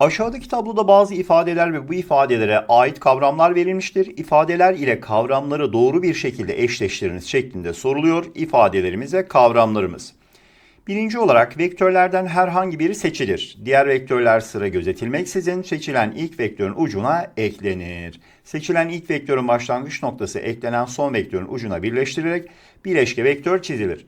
Aşağıdaki tabloda bazı ifadeler ve bu ifadelere ait kavramlar verilmiştir. İfadeler ile kavramları doğru bir şekilde eşleştiriniz şeklinde soruluyor ifadelerimiz ve kavramlarımız. Birinci olarak vektörlerden herhangi biri seçilir. Diğer vektörler sıra gözetilmeksizin seçilen ilk vektörün ucuna eklenir. Seçilen ilk vektörün başlangıç noktası eklenen son vektörün ucuna birleştirilerek bileşke vektör çizilir.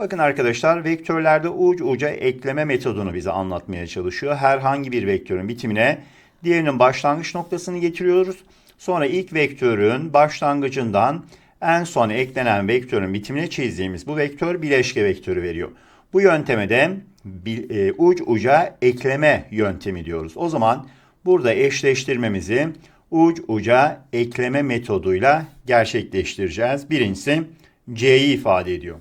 Bakın arkadaşlar vektörlerde uç uca ekleme metodunu bize anlatmaya çalışıyor. Herhangi bir vektörün bitimine diğerinin başlangıç noktasını getiriyoruz. Sonra ilk vektörün başlangıcından en son eklenen vektörün bitimine çizdiğimiz bu vektör bileşke vektörü veriyor. Bu yönteme de e, uç uca ekleme yöntemi diyoruz. O zaman burada eşleştirmemizi uç uca ekleme metoduyla gerçekleştireceğiz. Birincisi C'yi ifade ediyor.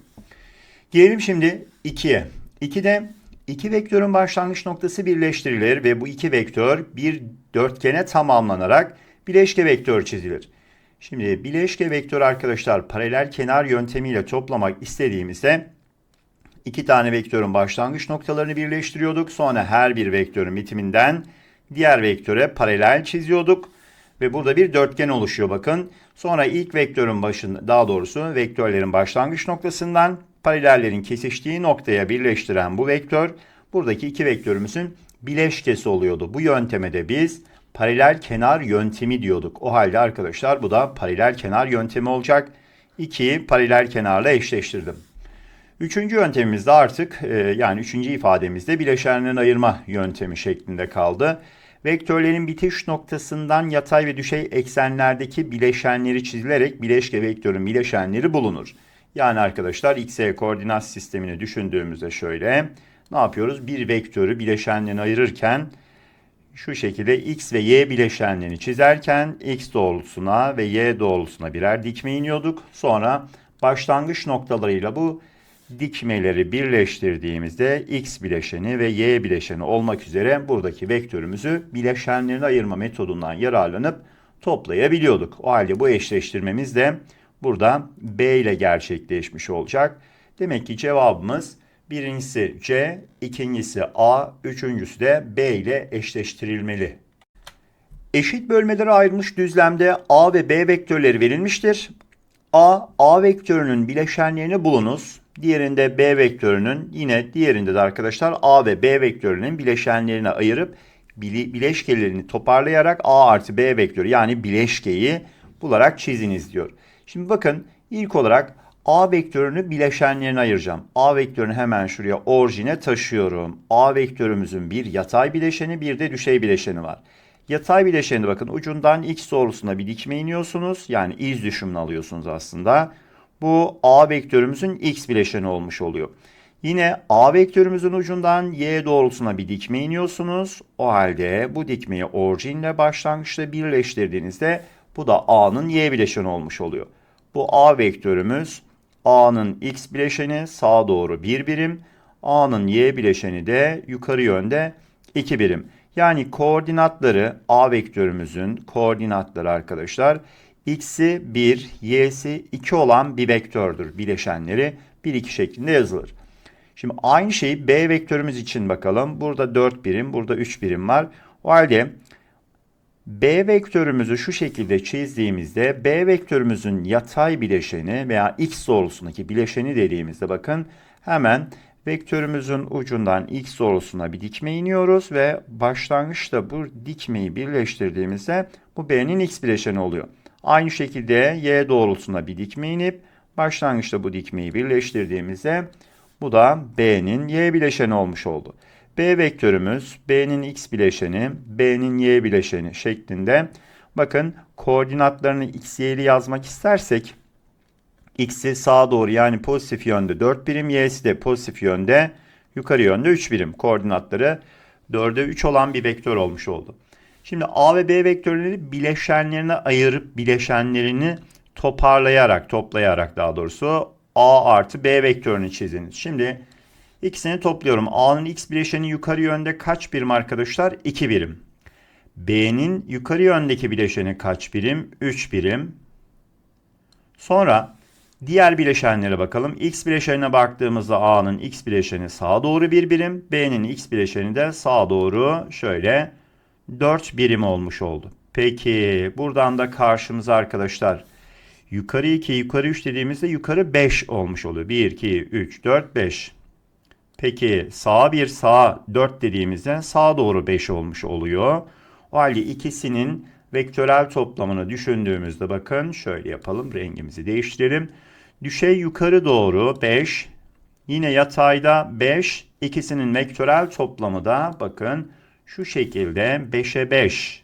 Gelelim şimdi 2'ye. 2'de iki vektörün başlangıç noktası birleştirilir ve bu iki vektör bir dörtgene tamamlanarak bileşke vektör çizilir. Şimdi bileşke vektör arkadaşlar paralel kenar yöntemiyle toplamak istediğimizde iki tane vektörün başlangıç noktalarını birleştiriyorduk. Sonra her bir vektörün bitiminden diğer vektöre paralel çiziyorduk. Ve burada bir dörtgen oluşuyor bakın. Sonra ilk vektörün başın daha doğrusu vektörlerin başlangıç noktasından paralellerin kesiştiği noktaya birleştiren bu vektör buradaki iki vektörümüzün bileşkesi oluyordu. Bu yönteme de biz paralel kenar yöntemi diyorduk. O halde arkadaşlar bu da paralel kenar yöntemi olacak. 2'yi paralel kenarla eşleştirdim. Üçüncü yöntemimizde artık e, yani üçüncü ifademizde bileşenlerin ayırma yöntemi şeklinde kaldı. Vektörlerin bitiş noktasından yatay ve düşey eksenlerdeki bileşenleri çizilerek bileşke vektörün bileşenleri bulunur. Yani arkadaşlar x, y koordinat sistemini düşündüğümüzde şöyle ne yapıyoruz? Bir vektörü bileşenlerine ayırırken şu şekilde x ve y bileşenlerini çizerken x doğrultusuna ve y doğrultusuna birer dikme iniyorduk. Sonra başlangıç noktalarıyla bu dikmeleri birleştirdiğimizde x bileşeni ve y bileşeni olmak üzere buradaki vektörümüzü bileşenlerine ayırma metodundan yararlanıp toplayabiliyorduk. O halde bu eşleştirmemiz de burada B ile gerçekleşmiş olacak. Demek ki cevabımız birincisi C, ikincisi A, üçüncüsü de B ile eşleştirilmeli. Eşit bölmelere ayrılmış düzlemde A ve B vektörleri verilmiştir. A, A vektörünün bileşenlerini bulunuz. Diğerinde B vektörünün yine diğerinde de arkadaşlar A ve B vektörünün bileşenlerine ayırıp bileşkelerini toparlayarak A artı B vektörü yani bileşkeyi bularak çiziniz diyor. Şimdi bakın ilk olarak A vektörünü bileşenlerine ayıracağım. A vektörünü hemen şuraya orijine taşıyorum. A vektörümüzün bir yatay bileşeni bir de düşey bileşeni var. Yatay bileşeni bakın ucundan x doğrusuna bir dikme iniyorsunuz. Yani iz düşümünü alıyorsunuz aslında. Bu A vektörümüzün x bileşeni olmuş oluyor. Yine A vektörümüzün ucundan y doğrultusuna bir dikme iniyorsunuz. O halde bu dikmeyi orijinle başlangıçta birleştirdiğinizde bu da A'nın y bileşeni olmuş oluyor. Bu A vektörümüz A'nın x bileşeni sağa doğru 1 birim. A'nın y bileşeni de yukarı yönde 2 birim. Yani koordinatları A vektörümüzün koordinatları arkadaşlar x'i 1, y'si 2 olan bir vektördür bileşenleri 1 2 şeklinde yazılır. Şimdi aynı şeyi B vektörümüz için bakalım. Burada 4 birim, burada 3 birim var. O halde B vektörümüzü şu şekilde çizdiğimizde B vektörümüzün yatay bileşeni veya x doğrultusundaki bileşeni dediğimizde bakın hemen vektörümüzün ucundan x doğrultusuna bir dikme iniyoruz ve başlangıçta bu dikmeyi birleştirdiğimizde bu B'nin x bileşeni oluyor. Aynı şekilde y doğrultusuna bir dikme inip başlangıçta bu dikmeyi birleştirdiğimizde bu da B'nin y bileşeni olmuş oldu. B vektörümüz B'nin x bileşeni, B'nin y bileşeni şeklinde. Bakın koordinatlarını x, y'li yazmak istersek x'i sağa doğru yani pozitif yönde 4 birim, y'si de pozitif yönde yukarı yönde 3 birim. Koordinatları 4'e 3 olan bir vektör olmuş oldu. Şimdi A ve B vektörleri bileşenlerine ayırıp bileşenlerini toparlayarak, toplayarak daha doğrusu A artı B vektörünü çiziniz. Şimdi ikisini topluyorum. A'nın x bileşeni yukarı yönde kaç birim arkadaşlar? 2 birim. B'nin yukarı yöndeki bileşeni kaç birim? 3 birim. Sonra diğer bileşenlere bakalım. X bileşenine baktığımızda A'nın x bileşeni sağa doğru bir birim. B'nin x bileşeni de sağa doğru şöyle 4 birim olmuş oldu. Peki buradan da karşımıza arkadaşlar yukarı 2 yukarı 3 dediğimizde yukarı 5 olmuş oluyor. 1 2 3 4 5. Peki sağa 1 sağa 4 dediğimizde sağa doğru 5 olmuş oluyor. O halde ikisinin vektörel toplamını düşündüğümüzde bakın şöyle yapalım rengimizi değiştirelim. Düşey yukarı doğru 5 yine yatayda 5 ikisinin vektörel toplamı da bakın şu şekilde 5'e 5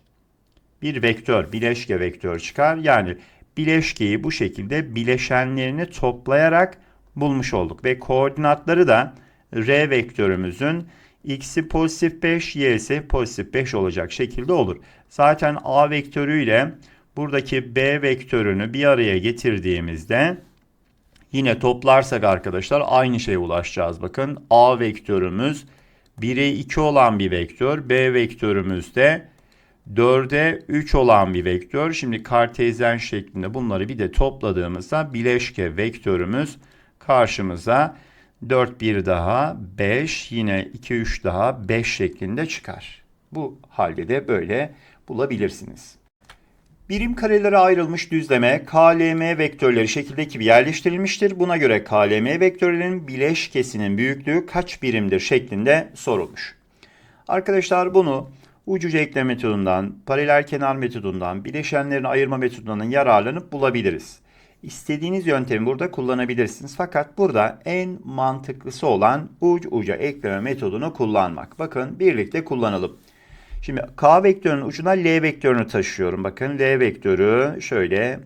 bir vektör bileşke vektör çıkar. Yani bileşkeyi bu şekilde bileşenlerini toplayarak bulmuş olduk ve koordinatları da r vektörümüzün x'i pozitif 5, y'si pozitif 5 olacak şekilde olur. Zaten a vektörüyle buradaki b vektörünü bir araya getirdiğimizde yine toplarsak arkadaşlar aynı şeye ulaşacağız. Bakın a vektörümüz 1'e 2 olan bir vektör, b vektörümüz de 4'e 3 olan bir vektör. Şimdi kartezyen şeklinde bunları bir de topladığımızda bileşke vektörümüz karşımıza 4 bir daha 5 yine 2 3 daha 5 şeklinde çıkar. Bu halde de böyle bulabilirsiniz. Birim karelere ayrılmış düzleme KLM vektörleri şekildeki gibi yerleştirilmiştir. Buna göre KLM vektörlerinin bileşkesinin büyüklüğü kaç birimdir şeklinde sorulmuş. Arkadaşlar bunu ucuca ekleme metodundan, paralel kenar metodundan, bileşenlerini ayırma metodundan yararlanıp bulabiliriz. İstediğiniz yöntemi burada kullanabilirsiniz. Fakat burada en mantıklısı olan uç uca ekleme metodunu kullanmak. Bakın birlikte kullanalım. Şimdi K vektörünün ucuna L vektörünü taşıyorum. Bakın L vektörü şöyle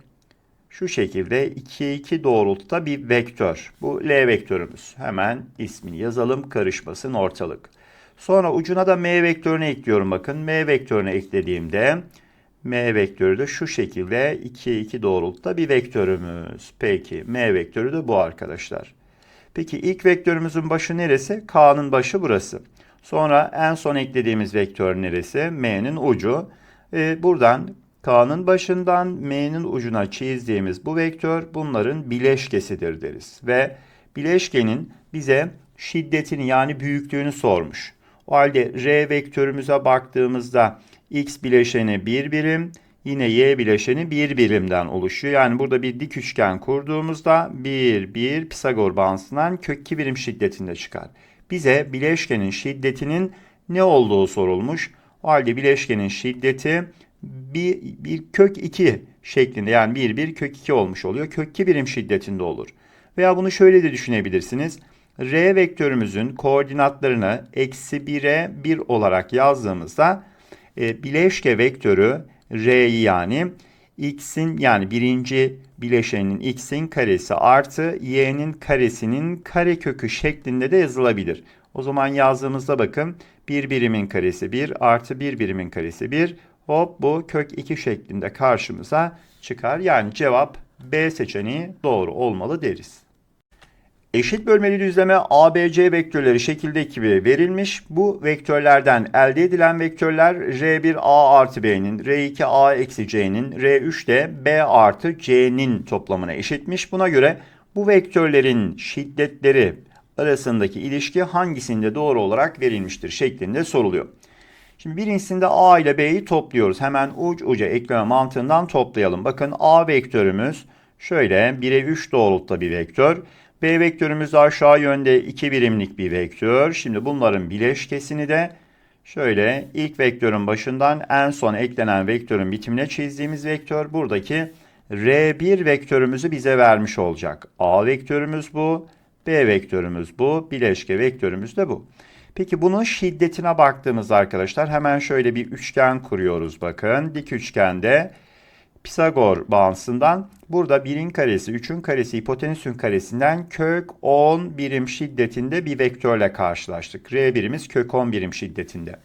şu şekilde 2 2 doğrultuda bir vektör. Bu L vektörümüz. Hemen ismini yazalım karışmasın ortalık. Sonra ucuna da M vektörünü ekliyorum. Bakın M vektörünü eklediğimde M vektörü de şu şekilde 2 2 doğrultuda bir vektörümüz. Peki M vektörü de bu arkadaşlar. Peki ilk vektörümüzün başı neresi? K'nın başı burası. Sonra en son eklediğimiz vektör neresi? M'nin ucu. Ee, buradan K'nın başından M'nin ucuna çizdiğimiz bu vektör bunların bileşkesidir deriz. Ve bileşkenin bize şiddetini yani büyüklüğünü sormuş. O halde R vektörümüze baktığımızda X bileşeni 1 birim, yine Y bileşeni 1 birimden oluşuyor. Yani burada bir dik üçgen kurduğumuzda 1, 1 Pisagor bağıntısından kök 2 birim şiddetinde çıkar. Bize bileşkenin şiddetinin ne olduğu sorulmuş. O halde bileşkenin şiddeti bir, bir kök 2 şeklinde yani 1, 1 kök 2 olmuş oluyor. Kök 2 birim şiddetinde olur. Veya bunu şöyle de düşünebilirsiniz. R vektörümüzün koordinatlarını eksi 1'e 1 olarak yazdığımızda e, bileşke vektörü R'yi yani x'in yani birinci bileşenin x'in karesi artı y'nin karesinin karekökü şeklinde de yazılabilir. O zaman yazdığımızda bakın bir birimin karesi 1 artı bir birimin karesi 1 hop bu kök 2 şeklinde karşımıza çıkar. Yani cevap B seçeneği doğru olmalı deriz. Eşit bölmeli düzleme ABC vektörleri şekildeki gibi verilmiş. Bu vektörlerden elde edilen vektörler R1A artı B'nin, R2A eksi C'nin, R3 de B artı C'nin toplamına eşitmiş. Buna göre bu vektörlerin şiddetleri arasındaki ilişki hangisinde doğru olarak verilmiştir şeklinde soruluyor. Şimdi birincisinde A ile B'yi topluyoruz. Hemen uç uca ekleme mantığından toplayalım. Bakın A vektörümüz şöyle 1'e 3 doğrultuda bir vektör. B vektörümüz aşağı yönde 2 birimlik bir vektör. Şimdi bunların bileşkesini de şöyle ilk vektörün başından en son eklenen vektörün bitimine çizdiğimiz vektör buradaki R1 vektörümüzü bize vermiş olacak. A vektörümüz bu, B vektörümüz bu, bileşke vektörümüz de bu. Peki bunun şiddetine baktığımız arkadaşlar hemen şöyle bir üçgen kuruyoruz bakın. Dik üçgende Pisagor bağıntısından burada 1'in karesi, 3'ün karesi, hipotenüsün karesinden kök 10 birim şiddetinde bir vektörle karşılaştık. R birimiz kök 10 birim şiddetinde.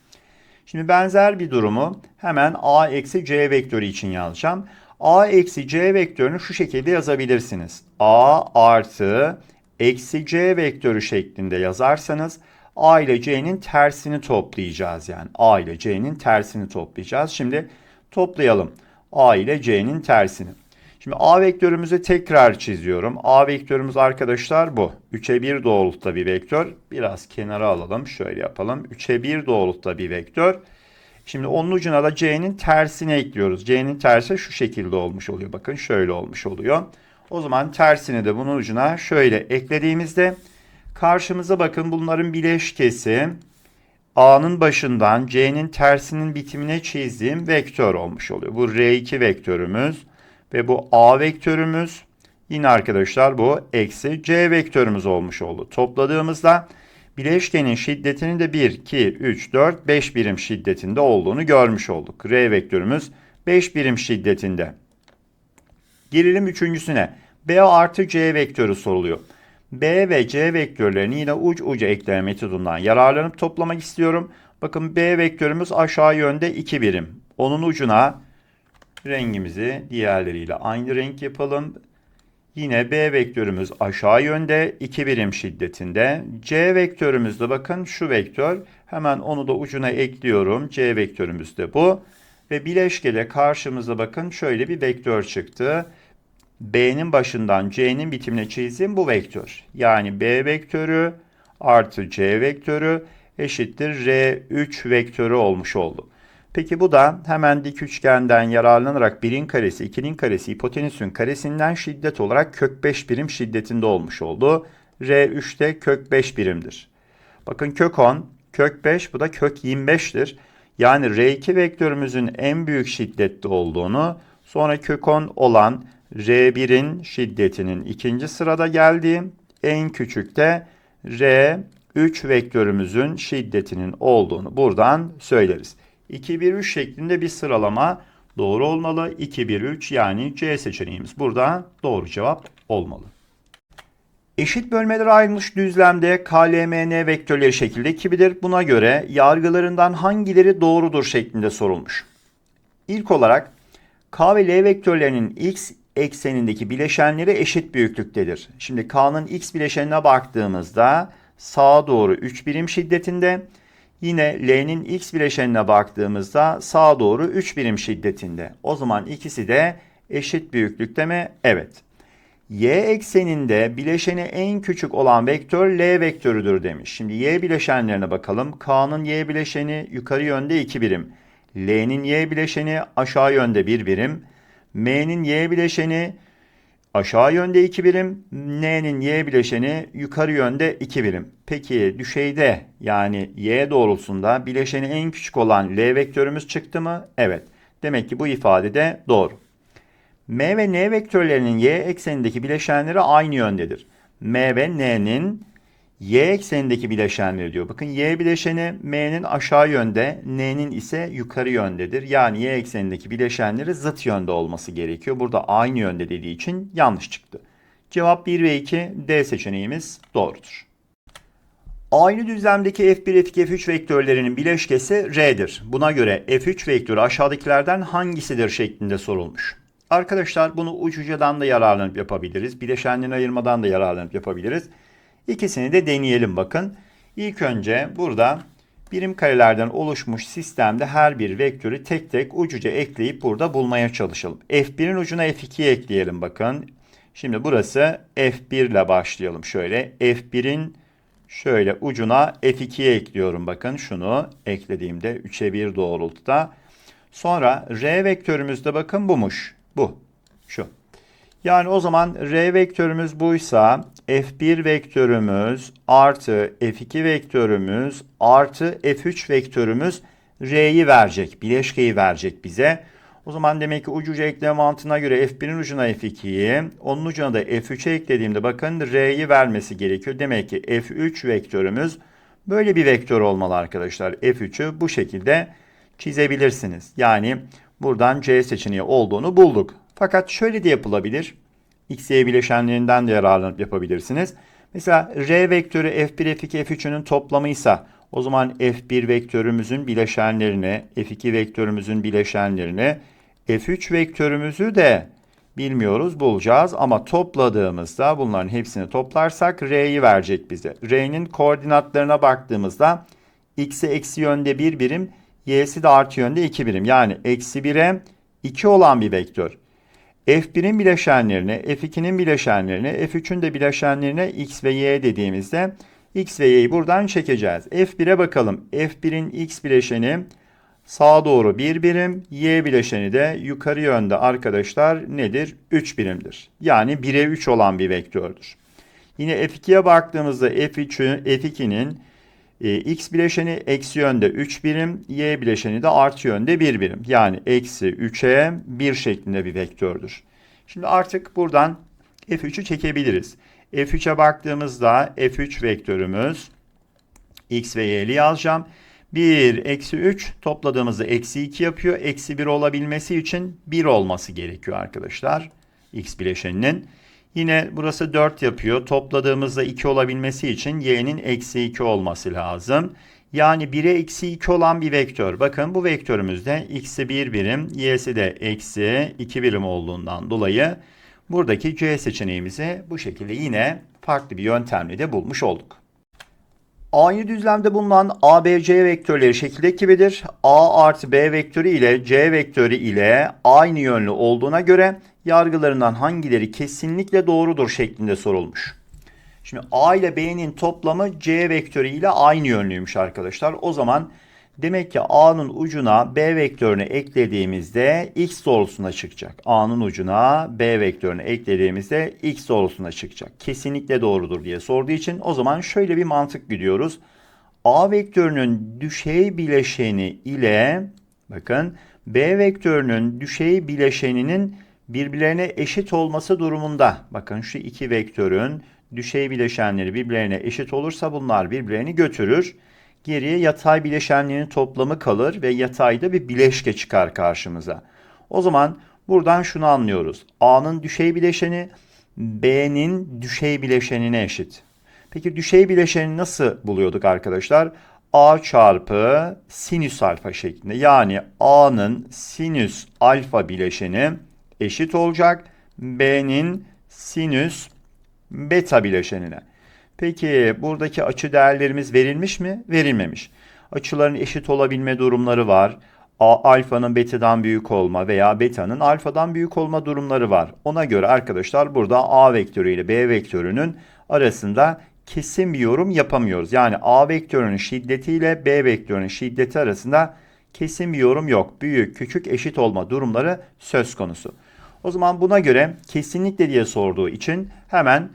Şimdi benzer bir durumu hemen A eksi C vektörü için yazacağım. A eksi C vektörünü şu şekilde yazabilirsiniz. A artı eksi C vektörü şeklinde yazarsanız A ile C'nin tersini toplayacağız. Yani A ile C'nin tersini toplayacağız. Şimdi toplayalım. A ile C'nin tersini. Şimdi A vektörümüzü tekrar çiziyorum. A vektörümüz arkadaşlar bu. 3'e 1 doğrultuda bir vektör. Biraz kenara alalım. Şöyle yapalım. 3'e 1 doğrultuda bir vektör. Şimdi onun ucuna da c'nin tersini ekliyoruz. c'nin tersi şu şekilde olmuş oluyor. Bakın şöyle olmuş oluyor. O zaman tersini de bunun ucuna şöyle eklediğimizde karşımıza bakın bunların bileşkesi A'nın başından C'nin tersinin bitimine çizdiğim vektör olmuş oluyor. Bu R2 vektörümüz ve bu A vektörümüz yine arkadaşlar bu eksi C vektörümüz olmuş oldu. Topladığımızda bileşkenin şiddetinin de 1, 2, 3, 4, 5 birim şiddetinde olduğunu görmüş olduk. R vektörümüz 5 birim şiddetinde. Gelelim üçüncüsüne. B artı C vektörü soruluyor. B ve C vektörlerini yine uç uca ekleme metodundan yararlanıp toplamak istiyorum. Bakın B vektörümüz aşağı yönde 2 birim. Onun ucuna rengimizi diğerleriyle aynı renk yapalım. Yine B vektörümüz aşağı yönde 2 birim şiddetinde. C vektörümüz de bakın şu vektör. Hemen onu da ucuna ekliyorum. C vektörümüz de bu. Ve bileşkede karşımıza bakın şöyle bir vektör çıktı. B'nin başından C'nin bitimine çizdiğim bu vektör. Yani B vektörü artı C vektörü eşittir R3 vektörü olmuş oldu. Peki bu da hemen dik üçgenden yararlanarak 1'in karesi, 2'nin karesi, hipotenüsün karesinden şiddet olarak kök 5 birim şiddetinde olmuş oldu. R3'te kök 5 birimdir. Bakın kök 10, kök 5 bu da kök 25'tir. Yani R2 vektörümüzün en büyük şiddette olduğunu sonra kök 10 olan R1'in şiddetinin ikinci sırada geldiği en küçük de R3 vektörümüzün şiddetinin olduğunu buradan söyleriz. 2, 1, 3 şeklinde bir sıralama doğru olmalı. 2, 1, 3 yani C seçeneğimiz burada doğru cevap olmalı. Eşit bölmelere ayrılmış düzlemde KLMN vektörleri şekilde gibidir. Buna göre yargılarından hangileri doğrudur şeklinde sorulmuş. İlk olarak K ve L vektörlerinin x eksenindeki bileşenleri eşit büyüklüktedir. Şimdi K'nın x bileşenine baktığımızda sağa doğru 3 birim şiddetinde, yine L'nin x bileşenine baktığımızda sağa doğru 3 birim şiddetinde. O zaman ikisi de eşit büyüklükte mi? Evet. Y ekseninde bileşeni en küçük olan vektör L vektörüdür demiş. Şimdi Y bileşenlerine bakalım. K'nın Y bileşeni yukarı yönde 2 birim. L'nin Y bileşeni aşağı yönde 1 birim. M'nin Y bileşeni aşağı yönde 2 birim. N'nin Y bileşeni yukarı yönde 2 birim. Peki düşeyde yani Y doğrultusunda bileşeni en küçük olan L vektörümüz çıktı mı? Evet. Demek ki bu ifade de doğru. M ve N vektörlerinin Y eksenindeki bileşenleri aynı yöndedir. M ve N'nin Y eksenindeki bileşenleri diyor. Bakın Y bileşeni M'nin aşağı yönde, N'nin ise yukarı yöndedir. Yani Y eksenindeki bileşenleri zıt yönde olması gerekiyor. Burada aynı yönde dediği için yanlış çıktı. Cevap 1 ve 2 D seçeneğimiz doğrudur. Aynı düzlemdeki F1, F2, F3 vektörlerinin bileşkesi R'dir. Buna göre F3 vektörü aşağıdakilerden hangisidir şeklinde sorulmuş. Arkadaşlar bunu ucucadan da yararlanıp yapabiliriz. Bileşenlerini ayırmadan da yararlanıp yapabiliriz. İkisini de deneyelim bakın. İlk önce burada birim karelerden oluşmuş sistemde her bir vektörü tek tek ucuca ekleyip burada bulmaya çalışalım. F1'in ucuna F2'yi ekleyelim bakın. Şimdi burası F1 ile başlayalım şöyle. F1'in şöyle ucuna F2'yi ekliyorum bakın şunu eklediğimde 3'e 1 doğrultuda. Sonra R vektörümüzde bakın bumuş. Bu. Şu. Yani o zaman R vektörümüz buysa F1 vektörümüz artı F2 vektörümüz artı F3 vektörümüz R'yi verecek. Bileşkeyi verecek bize. O zaman demek ki ucuca ekleme mantığına göre F1'in ucuna F2'yi, onun ucuna da F3'e eklediğimde bakın R'yi vermesi gerekiyor. Demek ki F3 vektörümüz böyle bir vektör olmalı arkadaşlar. F3'ü bu şekilde çizebilirsiniz. Yani buradan C seçeneği olduğunu bulduk. Fakat şöyle de yapılabilir. X, bileşenlerinden de yararlanıp yapabilirsiniz. Mesela R vektörü F1, F2, F3'ünün toplamıysa o zaman F1 vektörümüzün bileşenlerini, F2 vektörümüzün bileşenlerini, F3 vektörümüzü de bilmiyoruz bulacağız ama topladığımızda bunların hepsini toplarsak R'yi verecek bize. R'nin koordinatlarına baktığımızda X'e eksi yönde 1 birim, Y'si de artı yönde 2 birim. Yani eksi 1'e 2 olan bir vektör. F1'in bileşenlerine, F2'nin bileşenlerine, F3'ün de bileşenlerine X ve Y dediğimizde X ve Y'yi buradan çekeceğiz. F1'e bakalım. F1'in X bileşeni Sağa doğru 1 birim, y bileşeni de yukarı yönde arkadaşlar nedir? 3 birimdir. Yani 1'e 3 olan bir vektördür. Yine F2'ye baktığımızda F3'ü F2'nin e, x bileşeni eksi yönde 3 birim, y bileşeni de artı yönde 1 birim. Yani eksi 3'e 1 şeklinde bir vektördür. Şimdi artık buradan F3'ü çekebiliriz. F3'e baktığımızda F3 vektörümüz x ve y'li yazacağım. 1 eksi 3 topladığımızda eksi 2 yapıyor. Eksi 1 olabilmesi için 1 olması gerekiyor arkadaşlar. X bileşeninin. Yine burası 4 yapıyor. Topladığımızda 2 olabilmesi için y'nin eksi 2 olması lazım. Yani 1'e eksi 2 olan bir vektör. Bakın bu vektörümüzde x'i 1 birim, y'si de eksi 2 birim olduğundan dolayı buradaki c seçeneğimizi bu şekilde yine farklı bir yöntemle de bulmuş olduk. Aynı düzlemde bulunan A, B, C vektörleri şekildeki gibidir. A artı B vektörü ile C vektörü ile aynı yönlü olduğuna göre yargılarından hangileri kesinlikle doğrudur şeklinde sorulmuş. Şimdi A ile B'nin toplamı C vektörü ile aynı yönlüymüş arkadaşlar. O zaman demek ki A'nın ucuna B vektörünü eklediğimizde X doğrultusuna çıkacak. A'nın ucuna B vektörünü eklediğimizde X doğrultusuna çıkacak. Kesinlikle doğrudur diye sorduğu için o zaman şöyle bir mantık gidiyoruz. A vektörünün düşey bileşeni ile bakın B vektörünün düşey bileşeninin birbirlerine eşit olması durumunda bakın şu iki vektörün düşey bileşenleri birbirlerine eşit olursa bunlar birbirlerini götürür. Geriye yatay bileşenlerin toplamı kalır ve yatayda bir bileşke çıkar karşımıza. O zaman buradan şunu anlıyoruz. A'nın düşey bileşeni B'nin düşey bileşenine eşit. Peki düşey bileşeni nasıl buluyorduk arkadaşlar? A çarpı sinüs alfa şeklinde. Yani A'nın sinüs alfa bileşeni eşit olacak. B'nin sinüs beta bileşenine. Peki buradaki açı değerlerimiz verilmiş mi? Verilmemiş. Açıların eşit olabilme durumları var. Alfanın beta'dan büyük olma veya beta'nın alfadan büyük olma durumları var. Ona göre arkadaşlar burada A vektörü ile B vektörünün arasında kesin bir yorum yapamıyoruz. Yani A vektörünün şiddeti ile B vektörünün şiddeti arasında kesin bir yorum yok. Büyük, küçük, eşit olma durumları söz konusu. O zaman buna göre kesinlikle diye sorduğu için hemen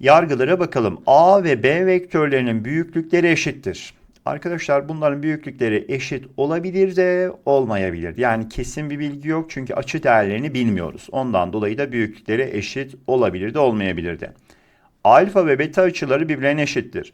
yargılara bakalım. A ve B vektörlerinin büyüklükleri eşittir. Arkadaşlar bunların büyüklükleri eşit olabilir de olmayabilir. Yani kesin bir bilgi yok çünkü açı değerlerini bilmiyoruz. Ondan dolayı da büyüklükleri eşit olabilir de olmayabilir de. Alfa ve beta açıları birbirlerine eşittir.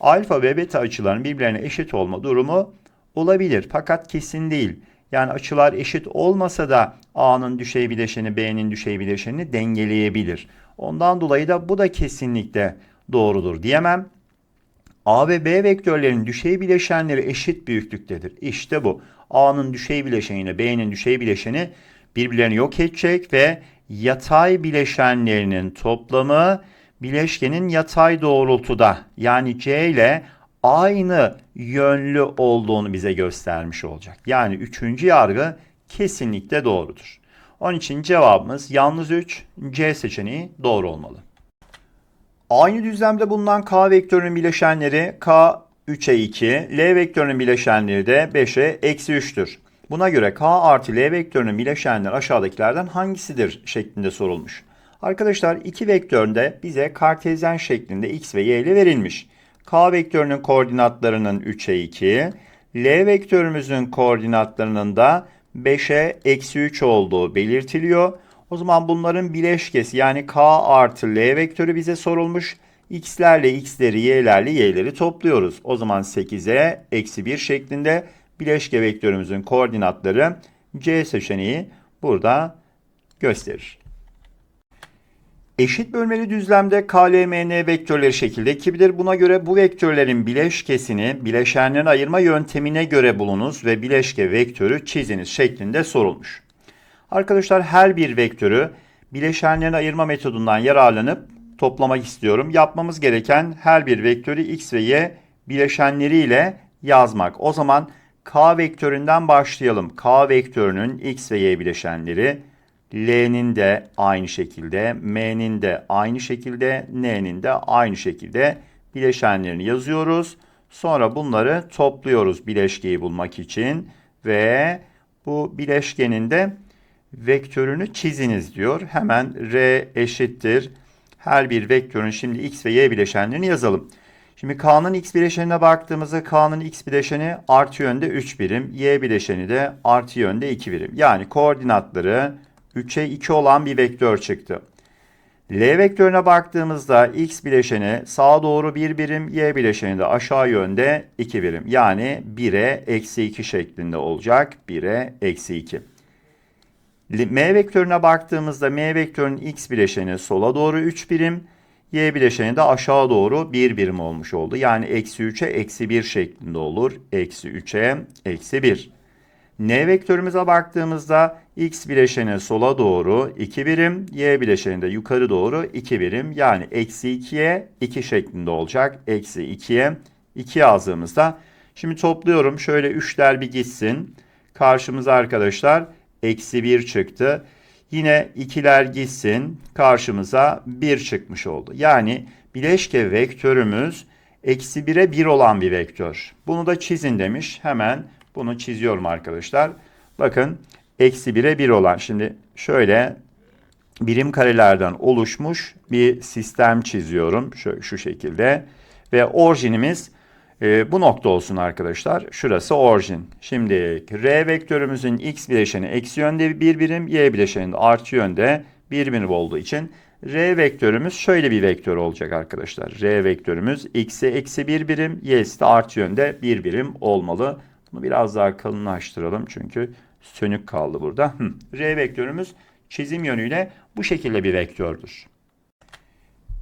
Alfa ve beta açıların birbirlerine eşit olma durumu olabilir fakat kesin değil. Yani açılar eşit olmasa da A'nın düşey bileşeni B'nin düşey bileşenini dengeleyebilir. Ondan dolayı da bu da kesinlikle doğrudur diyemem. A ve B vektörlerin düşey bileşenleri eşit büyüklüktedir. İşte bu. A'nın düşey bileşeniyle B'nin düşey bileşeni birbirlerini yok edecek ve yatay bileşenlerinin toplamı bileşkenin yatay doğrultuda yani C ile aynı yönlü olduğunu bize göstermiş olacak. Yani üçüncü yargı kesinlikle doğrudur. Onun için cevabımız yalnız 3, C seçeneği doğru olmalı. Aynı düzlemde bulunan K vektörünün bileşenleri K 3'e 2, L vektörünün bileşenleri de 5'e eksi 3'tür. Buna göre K artı L vektörünün bileşenleri aşağıdakilerden hangisidir şeklinde sorulmuş. Arkadaşlar iki vektöründe bize kartezyen şeklinde x ve y ile verilmiş. K vektörünün koordinatlarının 3'e 2, L vektörümüzün koordinatlarının da 5'e eksi 3 olduğu belirtiliyor. O zaman bunların bileşkesi yani k artı l vektörü bize sorulmuş. x'lerle x'leri y'lerle y'leri topluyoruz. O zaman 8'e eksi 1 şeklinde bileşke vektörümüzün koordinatları c seçeneği burada gösterir. Eşit bölmeli düzlemde KLMN vektörleri şekilde gibidir. Buna göre bu vektörlerin bileşkesini bileşenlerin ayırma yöntemine göre bulunuz ve bileşke vektörü çiziniz şeklinde sorulmuş. Arkadaşlar her bir vektörü bileşenlerin ayırma metodundan yararlanıp toplamak istiyorum. Yapmamız gereken her bir vektörü x ve y bileşenleriyle yazmak. O zaman k vektöründen başlayalım. k vektörünün x ve y bileşenleri L'nin de aynı şekilde, M'nin de aynı şekilde, N'nin de aynı şekilde bileşenlerini yazıyoruz. Sonra bunları topluyoruz bileşkeyi bulmak için ve bu bileşkenin de vektörünü çiziniz diyor. Hemen R eşittir. Her bir vektörün şimdi x ve y bileşenlerini yazalım. Şimdi K'nın x bileşenine baktığımızda K'nın x bileşeni artı yönde 3 birim, y bileşeni de artı yönde 2 birim. Yani koordinatları 3'e 2 olan bir vektör çıktı. L vektörüne baktığımızda x bileşeni sağa doğru 1 birim, y bileşeni de aşağı yönde 2 birim. Yani 1'e eksi 2 şeklinde olacak. 1'e eksi 2. M vektörüne baktığımızda M vektörünün x bileşeni sola doğru 3 birim, y bileşeni de aşağı doğru 1 birim olmuş oldu. Yani eksi 3'e eksi 1 şeklinde olur. Eksi 3'e eksi 1. N vektörümüze baktığımızda x bileşeni sola doğru 2 birim, y bileşeni de yukarı doğru 2 birim. Yani eksi 2'ye 2 şeklinde olacak. Eksi 2'ye 2 yazdığımızda. Şimdi topluyorum. Şöyle 3'ler bir gitsin. Karşımıza arkadaşlar eksi 1 çıktı. Yine ikiler gitsin. Karşımıza 1 çıkmış oldu. Yani bileşke vektörümüz eksi 1'e 1 olan bir vektör. Bunu da çizin demiş. Hemen bunu çiziyorum arkadaşlar. Bakın eksi 1'e 1 olan. Şimdi şöyle birim karelerden oluşmuş bir sistem çiziyorum. Şu, şu şekilde. Ve orijinimiz e, bu nokta olsun arkadaşlar. Şurası orijin. Şimdi R vektörümüzün x bileşeni eksi yönde bir birim, y bileşeni artı yönde bir birim olduğu için R vektörümüz şöyle bir vektör olacak arkadaşlar. R vektörümüz x'e eksi bir birim, y'si de artı yönde bir birim olmalı. Bunu biraz daha kalınlaştıralım çünkü sönük kaldı burada. Hı. R vektörümüz çizim yönüyle bu şekilde bir vektördür.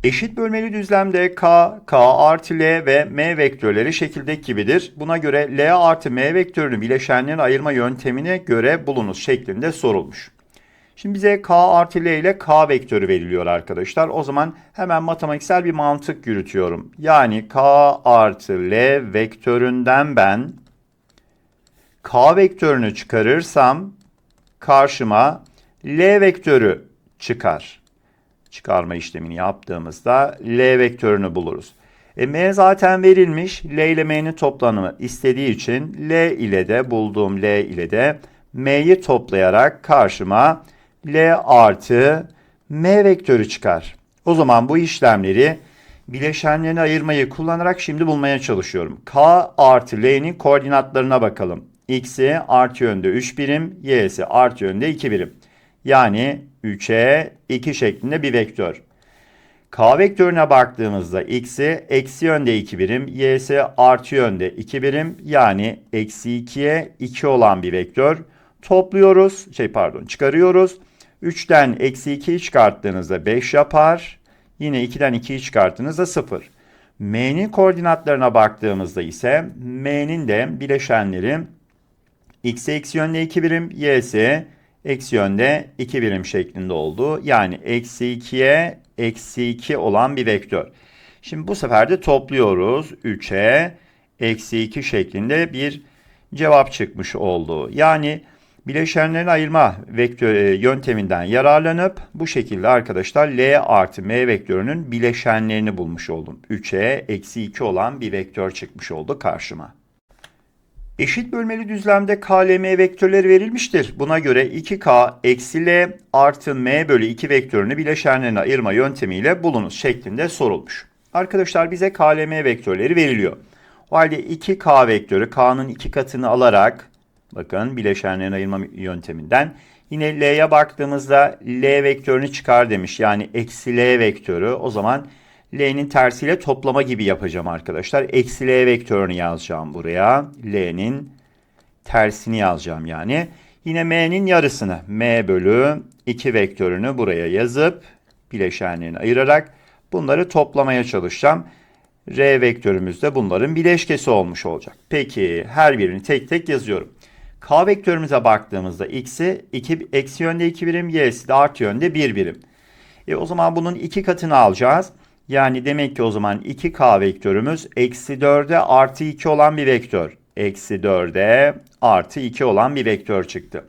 Eşit bölmeli düzlemde K, K artı L ve M vektörleri şekildeki gibidir. Buna göre L artı M vektörünü bileşenlerin ayırma yöntemine göre bulunuz şeklinde sorulmuş. Şimdi bize K artı L ile K vektörü veriliyor arkadaşlar. O zaman hemen matematiksel bir mantık yürütüyorum. Yani K artı L vektöründen ben K vektörünü çıkarırsam karşıma L vektörü çıkar. Çıkarma işlemini yaptığımızda L vektörünü buluruz. E, M zaten verilmiş. L ile M'nin toplamını istediği için L ile de bulduğum L ile de M'yi toplayarak karşıma L artı M vektörü çıkar. O zaman bu işlemleri bileşenlerini ayırmayı kullanarak şimdi bulmaya çalışıyorum. K artı L'nin koordinatlarına bakalım. X'i artı yönde 3 birim, Y'si artı yönde 2 birim. Yani 3'e 2 şeklinde bir vektör. K vektörüne baktığımızda x'i eksi yönde 2 birim, y'si artı yönde 2 birim yani eksi 2'ye 2 olan bir vektör. Topluyoruz, şey pardon çıkarıyoruz. 3'ten eksi 2'yi çıkarttığınızda 5 yapar. Yine 2'den 2'yi çıkarttığınızda 0. M'nin koordinatlarına baktığımızda ise M'nin de bileşenleri x eksi yönde 2 birim, y'si eksi yönde 2 birim şeklinde oldu. Yani eksi 2'ye eksi 2 olan bir vektör. Şimdi bu sefer de topluyoruz. 3'e eksi 2 şeklinde bir cevap çıkmış oldu. Yani bileşenlerin ayırma vektör e, yönteminden yararlanıp bu şekilde arkadaşlar L artı M vektörünün bileşenlerini bulmuş oldum. 3'e eksi 2 olan bir vektör çıkmış oldu karşıma. Eşit bölmeli düzlemde KLM vektörleri verilmiştir. Buna göre 2K eksi L artı M bölü 2 vektörünü bileşenlerine ayırma yöntemiyle bulunuz şeklinde sorulmuş. Arkadaşlar bize KLM vektörleri veriliyor. O halde 2K vektörü K'nın iki katını alarak bakın bileşenlerin ayırma yönteminden yine L'ye baktığımızda L vektörünü çıkar demiş. Yani eksi L vektörü o zaman L'nin tersiyle toplama gibi yapacağım arkadaşlar. Eksi L vektörünü yazacağım buraya. L'nin tersini yazacağım yani. Yine M'nin yarısını M bölü 2 vektörünü buraya yazıp bileşenlerini ayırarak bunları toplamaya çalışacağım. R vektörümüz de bunların bileşkesi olmuş olacak. Peki her birini tek tek yazıyorum. K vektörümüze baktığımızda x'i 2, eksi yönde 2 birim, y'si de artı yönde 1 birim. E o zaman bunun iki katını alacağız. Yani demek ki o zaman 2k vektörümüz eksi 4'e artı 2 olan bir vektör. Eksi 4'e artı 2 olan bir vektör çıktı.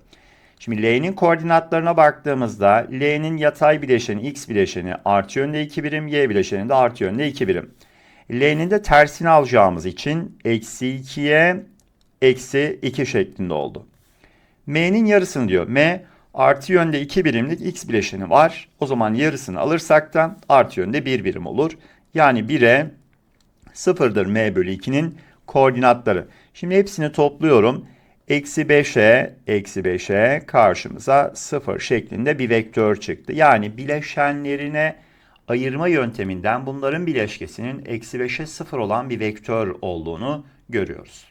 Şimdi L'nin koordinatlarına baktığımızda L'nin yatay bileşeni x bileşeni artı yönde 2 birim, y bileşeni de artı yönde 2 birim. L'nin de tersini alacağımız için eksi 2'ye eksi 2 şeklinde oldu. M'nin yarısını diyor. M artı yönde 2 birimlik x bileşeni var. O zaman yarısını alırsak da artı yönde 1 birim olur. Yani 1'e 0'dır m bölü 2'nin koordinatları. Şimdi hepsini topluyorum. Eksi 5'e, eksi 5'e karşımıza 0 şeklinde bir vektör çıktı. Yani bileşenlerine ayırma yönteminden bunların bileşkesinin eksi 5'e 0 olan bir vektör olduğunu görüyoruz.